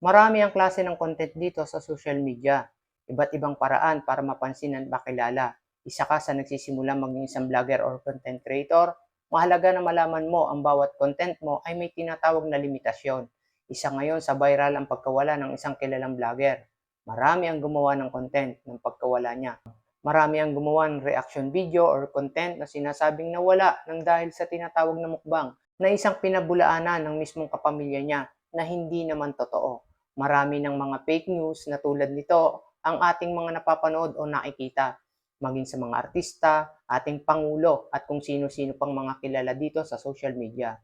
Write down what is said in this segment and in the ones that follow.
Marami ang klase ng content dito sa social media. Iba't ibang paraan para mapansin at makilala. Isa ka sa nagsisimula maging isang vlogger or content creator, mahalaga na malaman mo ang bawat content mo ay may tinatawag na limitasyon. Isa ngayon sa viral ang pagkawala ng isang kilalang vlogger. Marami ang gumawa ng content ng pagkawala niya. Marami ang gumawa ng reaction video or content na sinasabing nawala ng dahil sa tinatawag na mukbang na isang pinabulaanan ng mismong kapamilya niya na hindi naman totoo. Marami ng mga fake news na tulad nito ang ating mga napapanood o nakikita maging sa mga artista, ating pangulo at kung sino-sino pang mga kilala dito sa social media.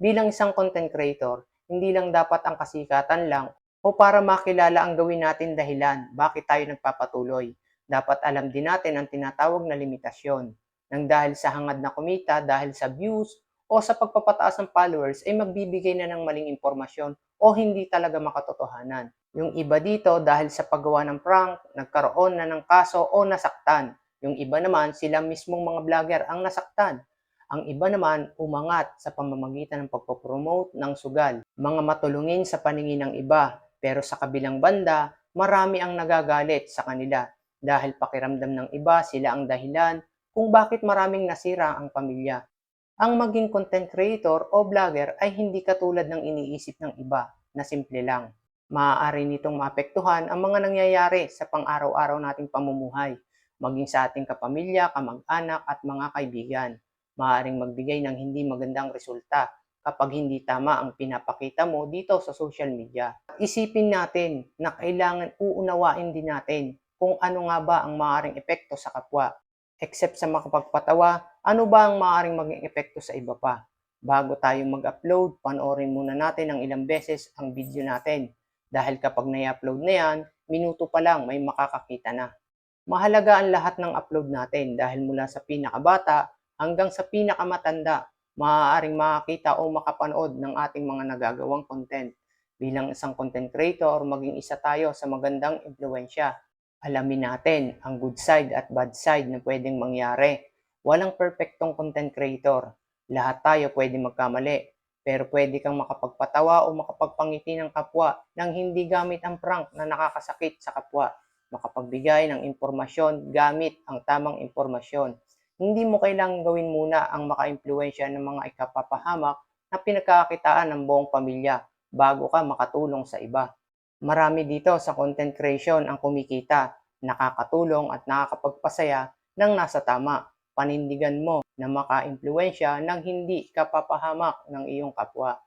Bilang isang content creator, hindi lang dapat ang kasikatan lang o para makilala ang gawin natin dahilan bakit tayo nagpapatuloy. Dapat alam din natin ang tinatawag na limitasyon. Nang dahil sa hangad na kumita, dahil sa views, o sa pagpapataas ng followers ay magbibigay na ng maling impormasyon o hindi talaga makatotohanan. Yung iba dito dahil sa paggawa ng prank, nagkaroon na ng kaso o nasaktan. Yung iba naman sila mismong mga vlogger ang nasaktan. Ang iba naman umangat sa pamamagitan ng pagpopromote ng sugal, mga matulungin sa paningin ng iba. Pero sa kabilang banda, marami ang nagagalit sa kanila dahil pakiramdam ng iba sila ang dahilan kung bakit maraming nasira ang pamilya ang maging content creator o vlogger ay hindi katulad ng iniisip ng iba na simple lang. Maaari nitong maapektuhan ang mga nangyayari sa pang-araw-araw nating pamumuhay, maging sa ating kapamilya, kamag-anak at mga kaibigan. Maaaring magbigay ng hindi magandang resulta kapag hindi tama ang pinapakita mo dito sa social media. Isipin natin na kailangan uunawain din natin kung ano nga ba ang maaaring epekto sa kapwa except sa makapagpatawa, ano ba ang maaaring maging epekto sa iba pa? Bago tayo mag-upload, panoorin muna natin ng ilang beses ang video natin. Dahil kapag na-upload na yan, minuto pa lang may makakakita na. Mahalaga ang lahat ng upload natin dahil mula sa pinakabata hanggang sa pinakamatanda, maaaring makakita o makapanood ng ating mga nagagawang content. Bilang isang content creator, maging isa tayo sa magandang impluensya alamin natin ang good side at bad side na pwedeng mangyari. Walang perfectong content creator. Lahat tayo pwede magkamali. Pero pwede kang makapagpatawa o makapagpangiti ng kapwa nang hindi gamit ang prank na nakakasakit sa kapwa. Makapagbigay ng impormasyon gamit ang tamang impormasyon. Hindi mo kailangang gawin muna ang makaimpluensya ng mga ikapapahamak na pinagkakakitaan ng buong pamilya bago ka makatulong sa iba. Marami dito sa content creation ang kumikita, nakakatulong at nakakapagpasaya ng nasa tama. Panindigan mo na maka-impluensya ng hindi kapapahamak ng iyong kapwa.